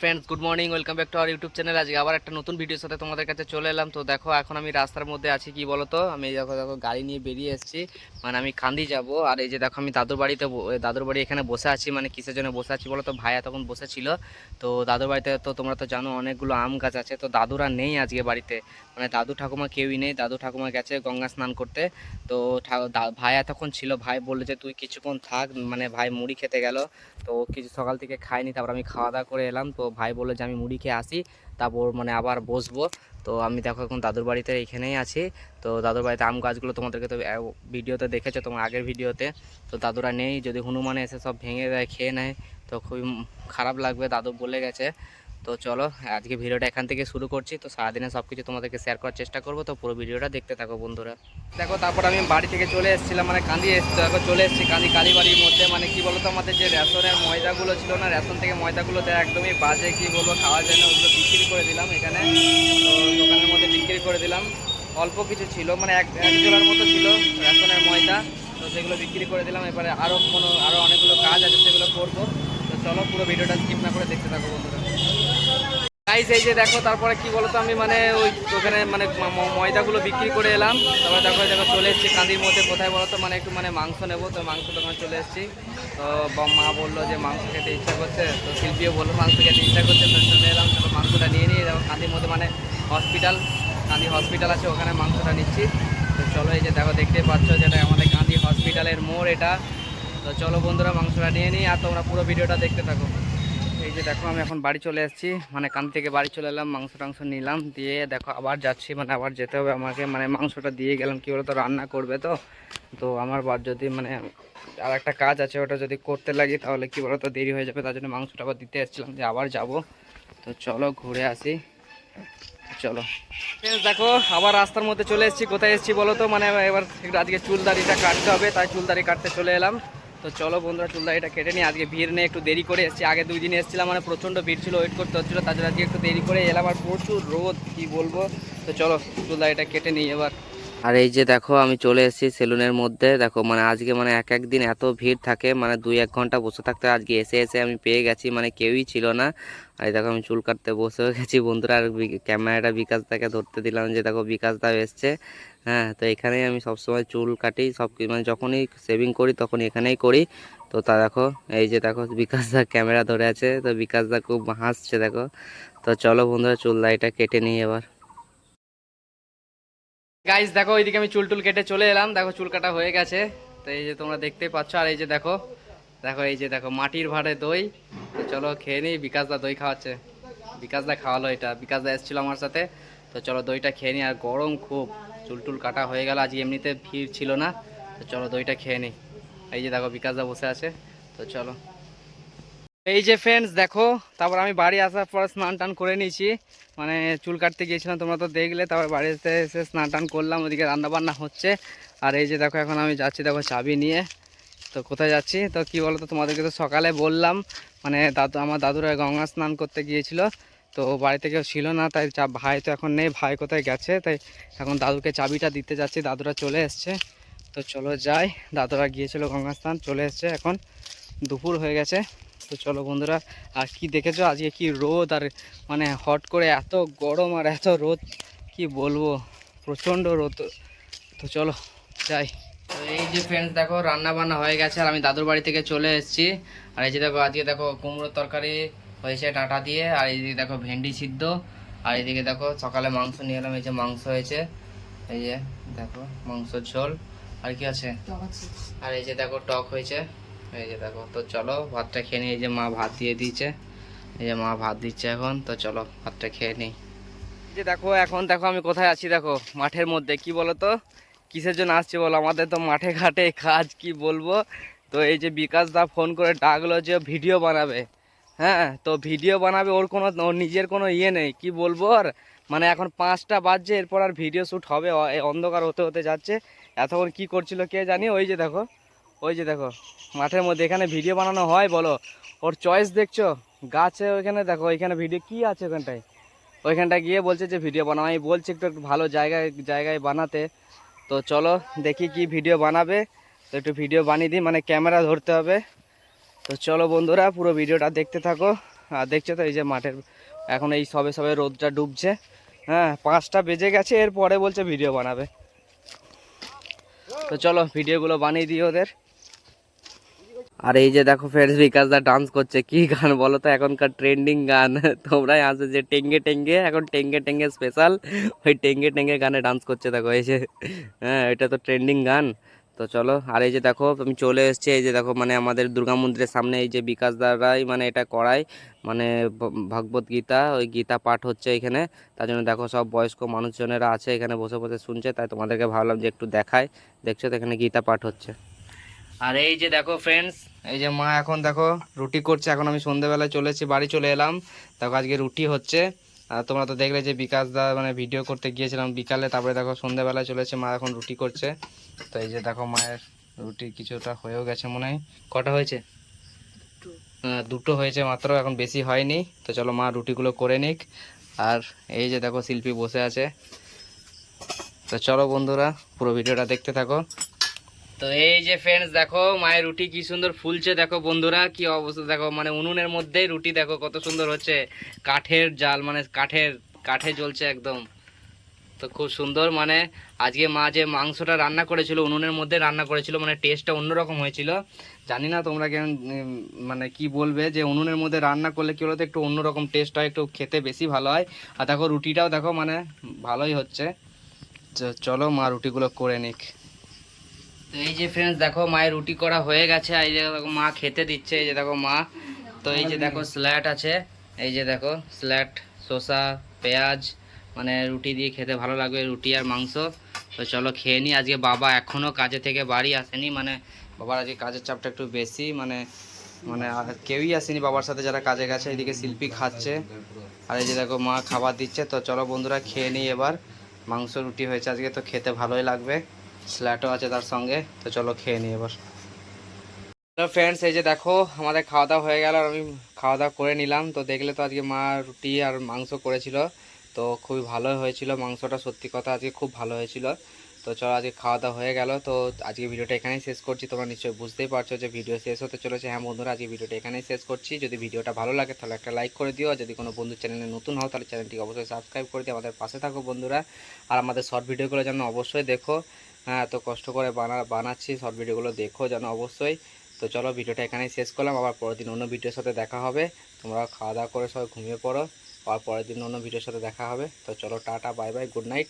Friends good morning welcome back to our YouTube channel আজকে আবার একটা নতুন ভিডিওর সাথে তোমাদের কাছে চলে এলাম। তো দেখো, এখন আমি রাস্তার মধ্যে আছি, কি বলো তো আমি দেখো দেখো, গাড়ি নিয়ে বেরিয়ে এসেছি। মানে আমি কান্দি যাব। আর এই যে দেখো, আমি দাদুর বাড়িতে দাদুর বাড়ি এখানে বসে আছি। মানে কিসের জন্য বসে আছি বলো তো ভাইয়া তখন বসেছিল তো দাদুর বাড়িতে তো তোমরা তো জানো, অনেকগুলো আম গাছ আছে। তো দাদুরা নেই আজকে বাড়িতে। মানে দাদু ঠাকুমা কেউই নেই। দাদু ঠাকুমা গেছে গঙ্গা স্নান করতে। তো ভাইয়া তখন ছিল। ভাই বলল যে, তুই কিছুক্ষণ থাক। মানে ভাই মুড়ি খেতে গেল। তো কিছু সকাল থেকে খাইনি তারপর আমি খাওয়া দাওয়া করে এলাম। তো ভাই বলল যে আমি মুড়ি খেয়ে আসি, তারপর মানে আবার বসবো। তো আমি দেখো এখন দাদুর বাড়িতে এখানেই আছি। তো দাদুর বাড়িতে আম গাছগুলো তোমাদেরকে তো ভিডিওতে দেখেছ তোমার আগের ভিডিওতে। তো দাদুরা নেই, যদি হনুমানে এসে সব ভেঙে দেয়, খেয়ে নেয়, তো খুবই খারাপ লাগবে, দাদু বলে গেছে। তো চলো, আজকে ভিডিওটা এখান থেকে শুরু করছি। তো সারাদিনে সব কিছু তোমাদেরকে শেয়ার করার চেষ্টা করব। তো পুরো ভিডিওটা দেখতে থাকো বন্ধুরা। দেখো, তারপর আমি বাড়ি থেকে চলে এসেছিলাম মানে কাঁদি এসছি। দেখো চলে এসেছি কান্দি কালীবাড়ির মধ্যে। মানে কি বলতো, আমাদের যে রেশনের ময়দাগুলো ছিল না, রেশন থেকে ময়দাগুলো দেয় একদমই বাজে, কি বলব খাওয়া যায় না ওগুলো বিক্রি করে দিলাম এখানে। দোকানের মধ্যে বিক্রি করে দিলাম। অল্প কিছু ছিল মানে এক এক মতো ছিল রেশনের ময়দা। তো সেগুলো বিক্রি করে দিলাম। এবারে আরও কোনো আরও অনেকগুলো কাজ আছে, সেগুলো করব। তো চলো, পুরো ভিডিওটা স্কিপ না করে দেখতে থাকো বন্ধুরা। গাইস এই যে দেখো, তারপরে কি বলতো আমি মানে ওই ওখানে মানে ময়দাগুলো বিক্রি করে এলাম। তারপরে দেখো দেখো চলে এসেছি কাঁদির মধ্যে। কোথায় বলতো? মানে একটু মানে মাংস নেব। তো মাংস দোকানে চলে এসেছি। তো মা বলল যে মাংস খেতে ইচ্ছা করছে। তো শিল্পীও বলল, মাংস খেতে ইচ্ছা করছে। তো চলে এলাম। তো মাংসটা নিয়ে নিয়ে দেখো, কাঁদির মধ্যে মানে হসপিটাল কাঁদি হসপিটাল আছে, ওখানে মাংসটা নিচ্ছি। তো চলো এই যে দেখো, দেখতে পাচ্ছ যেটা আমাদের কাঁদি হসপিটালের মোড় এটা। তো চলো বন্ধুরা, মাংসটা নিয়ে নিই আর তোমরা পুরো ভিডিওটা দেখতে থাকো। এই যে দেখো, আমি এখন বাড়ি চলে এসেছি। মানে কান থেকে বাড়ি চলে এলাম, মাংস টাংস নিলাম, দিয়ে দেখো আবার যাচ্ছি মানে আবার যেতে হবে আমাকে। মানে মাংসটা দিয়ে গেলাম, কী বলতো, রান্না করবে তো। তো আমার বার যদি মানে আর একটা কাজ আছে, ওটা যদি করতে লাগি, তাহলে কী বলতো, দেরি হয়ে যাবে, তার জন্য মাংসটা আবার দিতে এসেছিলাম, যে আবার যাব। তো চলো, ঘুরে আসি। চলো। দেখো, আবার রাস্তার মধ্যে চলে এসেছি। কোথায় এসেছি বলো তো? মানে এবার আজকে চুল দাড়িটা কাটতে হবে, তাই চুল দাড়ি কাটতে চলে এলাম। তো চলো বন্ধুরা চুলদা এটা কেটে নিই। আজকে ভিড় নেই, একটু দেরি করে এসেছি। আগে দুই দিন এসেছিলাম মানে প্রচণ্ড ভিড় ছিল ওয়েট করতে হচ্ছিল। তার জন্য আজকে একটু দেরি করে এলাম আর প্রচুর রোদ, কি বলব? তো চলো চুলদা এটা কেটে নিই এবার। আর এই যে দেখো, আমি চলে এসেছি সেলুনের মধ্যে। দেখো মানে আজকে মানে এক এক দিন এত ভিড় থাকে মানে দুই এক ঘণ্টা বসে থাকতে আজকে এসে এসে আমি পেয়ে গেছি মানে কেউই ছিল না। আর দেখো, আমি চুল কাটতে বসেও গেছি, বন্ধুরা। আর ক্যামেরাটা বিকাশ দাকে ধরতে দিলাম যে, দেখো, বিকাশ দা এসছে। হ্যাঁ তো এখানেই আমি সবসময় চুল কাটি সব মানে যখনই সেভিং করি তখন এখানেই করি। তো তা দেখো, এই যে দেখো, বিকাশ দা ক্যামেরা ধরে আছে। তো বিকাশ দা খুব হাসছে, দেখো। তো চলো বন্ধুরা, চুল দা দাড়িটা কেটে নিই এবার। গাইস দেখো, ওইদিকে আমি চুল টুল কেটে চলে এলাম। দেখো, চুল কাটা হয়ে গেছে। তো এই যে তোমরা দেখতেই পাচ্ছ, আর এই যে দেখো দেখো, এই যে দেখো, মাটির ভাড়ে দই। তো চলো, খেয়ে নিই। বিকাশ দা দই খাওয়াচ্ছে। বিকাশ দা খাওয়ালো এটা। বিকাশ দা এসেছিল আমার সাথে। তো চলো, দইটা খেয়ে নিই। আর গরম খুব। চুল টুল কাটা হয়ে গেল। আজ এমনিতে ভিড় ছিল না। তো চলো, দইটা খেয়ে নিই। এই যে দেখো বিকাশ দা বসে আছে। তো চলো। এই যে ফ্রেন্ডস দেখো, তারপর আমি বাড়ি আসার পর স্নান টান করে নিয়েছি। মানে চুল কাটতে গিয়েছিলাম, তোমরা তো দেখলে, তারপর বাড়িতে এসে স্নান টান করলাম, ওদিকে রান্না বান্না হচ্ছে। আর এই যে দেখো, এখন আমি যাচ্ছি, দেখো, চাবি নিয়ে। তো কোথায় যাচ্ছি? তো কি বলতো, তোমাদেরকে তো সকালে বললাম মানে দাদু, আমার দাদুরা গঙ্গা স্নান করতে গিয়েছিল। তো বাড়িতে কেউ ছিল না, তাই চা- ভাই তো এখন নেই, ভাই কোথায় গেছে? তাই এখন দাদুকে চাবিটা দিতে যাচ্ছি, দাদুরা চলে এসছে। তো চলো যাই, দাদুরা গিয়েছিল গঙ্গা স্নান, চলে এসছে এখন। দুপুর হয়ে গেছে। তো চলো বন্ধুরা আর কি দেখেছ? আজকে কি রোদ? আর মানে হট করে এত গরম আর এত রোদ কি বলব? প্রচণ্ড রোদ। তো চলো যাই। এই যে ফ্রেন্ডস দেখো রান্না বান্না হয়ে গেছে আর আমি দাদুর বাড়ি থেকে চলে এসেছি। আর এই যে দেখো আজকে দেখো কুমড়োর তরকারি হয়েছে ডাঁটা দিয়ে আর এইদিকে দেখো ভেন্ডি সিদ্ধ। আর এইদিকে দেখো সকালে মাংস নিয়ে এলাম এই যে মাংস হয়েছে। এই যে দেখো মাংসর ঝোল। আর কি আছে। আর এই যে দেখো টক হয়েছে। এই যে দেখো, তো চলো ভাতটা খেয়ে নিই। এই যে মা ভাত দিয়ে দিয়েছে। এই যে মা ভাত দিচ্ছে এখন, তো চলো ভাতটা খেয়ে নিই। যে দেখো, এখন দেখো আমি কোথায় আছি, দেখো, মাঠের মধ্যে। কি বলো তো কিসের জন্য আসছি বলো? আমাদের তো মাঠে ঘাটে কাজ, কি বলব? তো এই যে বিকাশ দা ফোন করে ডাকলো যে ভিডিও বানাবে। হ্যাঁ তো ভিডিও বানাবে, ওর কোনো, ওর নিজের কোনো ইয়ে নেই। কি বলব আর? মানে এখন পাঁচটা বাজছে, এরপর আর ভিডিও শ্যুট হবে। অন্ধকার হতে হতে যাচ্ছে। এতক্ষণ কি করছিল কে জানি? ওই যে দেখো ওই যে দেখো, মাঠের মধ্যে এখানে ভিডিও বানানো হয়, বলো। ওর চয়েস দেখছ? গাছে ওইখানে দেখো, ওইখানে ভিডিও কি আছে ওখানটায় ওইখানটায় গিয়ে বলছে যে ভিডিও বানাও। আমি বলছি একটু একটু ভালো জায়গায় জায়গায় বানাতে। তো চলো, দেখি কি ভিডিও বানাবে। তো একটু ভিডিও বানিয়ে দিই মানে ক্যামেরা ধরতে হবে। তো চলো বন্ধুরা, পুরো ভিডিওটা দেখতে থাকো। আর দেখছ তো, এই যে মাঠের, এখন এই সবে সবে রোদটা ডুবছে। হ্যাঁ পাঁচটা বেজে গেছে, এরপরে বলছে ভিডিও বানাবে। তো চলো ভিডিওগুলো বানিয়ে দিই ওদের। আর এই যে দেখো ফ্রেন্ডস বিকাশ দা ডান্স করছে। কি গান বলো তো? এখনকার ট্রেন্ডিং গান। তোমরাই আসবে যে টেঙ্গে টেঙ্গে, এখন টেঙ্গে টেঙ্গে স্পেশাল ওই টেঙ্গে টেঙ্গে গানে ডান্স করছে দেখো, এই যে। হ্যাঁ এটা তো ট্রেন্ডিং গান। তো চলো, আর এই যে দেখো, আমি চলে এসেছি, এই যে দেখো মানে আমাদের দুর্গা মন্দিরের সামনে এই যে বিকাশ দারাই মানে এটা করায়। মানে ভগবত গীতা, ওই গীতা পাঠ হচ্ছে এখানে। তার জন্য দেখো, সব বয়স্ক মানুষজনেরা আছে, এখানে বসে বসে শুনছে। তাই তোমাদেরকে ভাবলাম যে একটু দেখায়। দেখছ তো, এখানে গীতা পাঠ হচ্ছে। আর এই যে দেখো ফ্রেন্ডস এই যে মা এখন দেখো রুটি করছে এখন আমি সন্ধেবেলায় চলেছি বাড়ি চলে এলাম। দেখো আজকে রুটি হচ্ছে। আর তোমরা তো দেখলে যে বিকাশ দা মানে ভিডিও করতে গিয়েছিলাম বিকালে তারপরে দেখো সন্ধেবেলায় চলেছে মা এখন রুটি করছে। তো এই যে দেখো মায়ের রুটি কিছুটা হয়েও গেছে মনে হয়। কটা হয়েছে? হ্যাঁ, দুটো হয়েছে মাত্র এখন বেশি হয়নি। তো চলো মা রুটিগুলো করে নিক। আর এই যে দেখো শিল্পী বসে আছে। তো চলো বন্ধুরা পুরো ভিডিওটা দেখতে থাকো। তো এই যে ফ্রেন্ডস দেখো, মায়ের রুটি কি সুন্দর ফুলছে, দেখো বন্ধুরা, কি অবস্থা, দেখো মানে উনুনের মধ্যেই রুটি, দেখো, কত সুন্দর হচ্ছে। কাঠের জাল মানে কাঠের, কাঠে জ্বলছে একদম। তো খুব সুন্দর মানে আজকে মা যে মাংসটা রান্না করেছিল, উনুনের মধ্যে রান্না করেছিল মানে টেস্টটা অন্যরকম হয়েছিল। জানি না তোমরা কেমন মানে কি বলবে যে উনুনের মধ্যে রান্না করলে কি বলতো, একটু অন্যরকম টেস্ট হয়, একটু খেতে বেশি ভালো হয়। আর দেখো, রুটিটাও দেখো মানে ভালোই হচ্ছে। চলো মা রুটিগুলো করে নিক। তো এই যে ফ্রেন্ডস দেখো মায়ের রুটি করা হয়ে গেছে এই যে দেখো মা খেতে দিচ্ছে, এই যে দেখো মা। তো এই যে দেখো স্ল্যাট আছে, এই যে দেখো স্ল্যাট শসা, পেঁয়াজ মানে রুটি দিয়ে খেতে ভালো লাগবে, রুটি আর মাংস। তো চলো খেয়ে নিই আজকে বাবা এখনও কাজে থেকে বাড়ি আসেনি মানে বাবার আজকে কাজের চাপটা একটু বেশি মানে মানে কেউই আসেনি বাবার সাথে যারা কাজে গেছে, এদিকে শিল্পী খাচ্ছে, আর এই যে দেখো মা খাবার দিচ্ছে। তো চলো বন্ধুরা, খেয়ে নিই এবার, মাংস, রুটি হয়েছে আজকে, তো খেতে ভালোই লাগবে। স্ল্যাটও আছে তার সঙ্গে, তো চলো খেয়ে নিই এবার। তো ফ্রেন্ডস এই যে দেখো, আমাদের খাওয়া দাওয়া হয়ে গেল আর আমি খাওয়া দাওয়া করে নিলাম। তো দেখলে তো আজকে মা রুটি আর মাংস করেছিল। তো খুবই ভালো হয়েছিল, মাংসটা সত্যি কথা আজকে খুব ভালো হয়েছিল। তো চলো আজকে খাওয়া দাওয়া হয়ে গেল। তো আজকে ভিডিওটা এখানেই শেষ করছি। তোমরা নিশ্চয়ই বুঝতেই পারছ যে ভিডিও শেষ হতে চলেছে। হ্যাঁ বন্ধুরা, আজকে ভিডিওটা এখানেই শেষ করছি। যদি ভিডিওটা ভালো লাগে তাহলে একটা লাইক করে দিও। যদি কোনো বন্ধু চ্যানেলে নতুন হও তাহলে চ্যানেলটিকে অবশ্যই সাবস্ক্রাইব করে দিও। আমাদের পাশে থাকো বন্ধুরা। আর আমাদের শর্ট ভিডিওগুলো যেন অবশ্যই দেখো। হ্যাঁ এত কষ্ট করে বানা, বানাচ্ছি। শর্ট ভিডিওগুলো দেখো যেন অবশ্যই। তো চলো ভিডিওটা এখানেই শেষ করলাম। আবার পরের দিন অন্য ভিডিওর সাথে দেখা হবে। তোমরা খাওয়া দাওয়া করে সবাই ঘুমিয়ে পড়ো। আবার পরের দিন অন্য ভিডিওর সাথে দেখা হবে। তো চলো tata bye bye good night